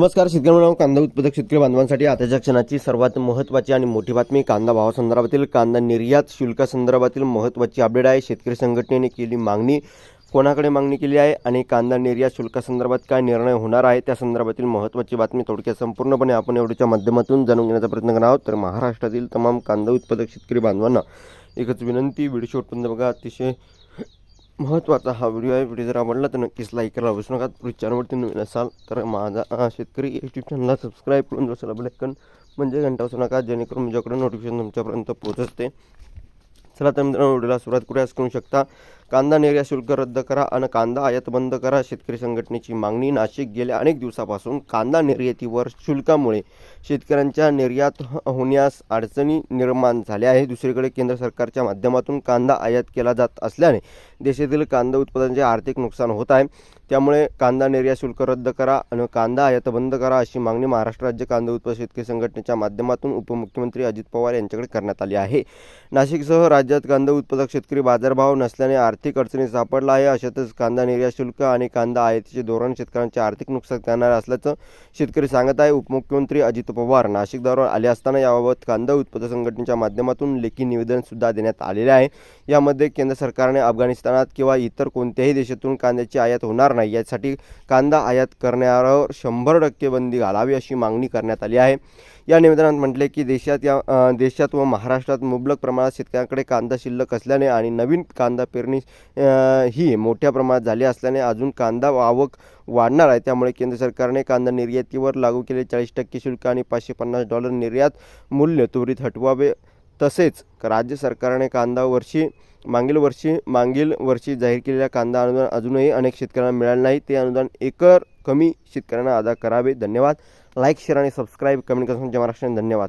नमस्कार शेतकरी मित्रांनो कांदा उत्पादक शेतकरी बांधवांसाठी आताच्या क्षणाची सर्वात महत्त्वाची आणि मोठी बातमी कांदा भावासंदर्भातील कांदा निर्यात शुल्कासंदर्भातील महत्त्वाची अपडेट आहे. शेतकरी संघटनेने केली मागणी कोणाकडे मागणी केली आहे आणि कांदा निर्यात शुल्कासंदर्भात काय निर्णय होणार आहे त्या संदर्भातील महत्त्वाची बातमी थोडक्यात संपूर्णपणे आपण एवढीच्या माध्यमातून जाणून घेण्याचा प्रयत्न करणार आहोत. तर महाराष्ट्रातील तमाम कांदा उत्पादक शेतकरी बांधवांना एकच विनंती व्हिडिओ शेवटपर्यंत बघा. अतिशय महत्त्वाचा हा व्हिडिओ आहे. व्हिडिओ जर आवडला तर नक्कीच लाईक करायला विसरू नका. पुढे चॅनलवरती नवीन असाल तर माझा शेतकरी यूट्यूब चॅनलला सबस्क्राईब करून जसं बेलायकन म्हणजे घंटा वाचू नका. जेणेकरून माझ्याकडे नोटिफिकेशन तुमच्यापर्यंत पोहोचते. चला तर मित्रांनो व्हिडिओला सुरुवात करूया. असं करू शकता. कांदा निर्यात शुल्क रद्द करा आणि कांदा आयात बंद करा. शेतकरी संघटनेची मागणी नाशिक गेल्या अनेक दिवसापासून कांदा निर्यातीवर शुल्कामुळे शेतकऱ्यांच्या निर्यात होण्यास अडचणी निर्माण झाल्या आहे दुसरीकडे केंद्र सरकारच्या माध्यमातून कांदा आयात केला जात असल्याने देशातील कांदा उत्पादनाचे आर्थिक नुकसान होत आहे. त्यामुळे कांदा निर्यात शुल्क रद्द करा आणि कांदा आयात बंद करा अशी मागणी महाराष्ट्र राज्य कांदा उत्पादक शेतकरी संघटनेच्या माध्यमातून उपमुख्यमंत्री अजित पवार यांच्याकडे करण्यात आली आहे. नाशिकसह राज्यात कांदा उत्पादक शेतकरी बाजारभाव नसल्याने आर्थिक अडचणीत सापडला आहे. अशातच कांदा निर्यात शुल्क आणि कांदा आयातीचे धोरण शेतकऱ्यांचे आर्थिक नुकसान करणार असल्याचं शेतकरी सांगत आहे. उपमुख्यमंत्री अजित पवार नाशिक दौऱ्यावर आले असताना याबाबत कांदा उत्पादक संघटनेच्या माध्यमातून लेखी निवेदन सुद्धा देण्यात आलेले आहे. यामध्ये केंद्र सरकारने अफगाणिस्तानात किंवा इतर कोणत्याही देशातून कांद्याची आयात होणार नाही. यासाठी कांदा आयात करण्यावर शंभर टक्के बंदी घालावी अशी मागणी करण्यात आली आहे. या निवेदनात म्हटले की देशात या देशात व महाराष्ट्रात मुबलक प्रमाणात शेतकऱ्यांकडे कांदा शिल्लक असल्याने आणि नवीन कांदा पेरणी ही मोठ्या प्रमाणात झाली असल्याने अजून कांदा आवक वाढणार आहे. त्यामुळे केंद्र सरकारने कांदा निर्यातीवर लागू केले चाळीस टक्के शुल्क आणि पाचशे पन्नास डॉलर निर्यात मूल्य त्वरित हटवावे. तसेच राज्य सरकारने कांदा वर्षी मागील वर्षी मागील वर्षी जाहीर केलेल्या कांदा अनुदान अजूनही अनेक शेतकऱ्यांना मिळालं नाही. ते अनुदान एकर कमी शेतकऱ्यांना अदा करावे. धन्यवाद. लाईक शेअर आणि सबस्क्राईब कमेंट करून जमा महाराष्ट्र धन्यवाद.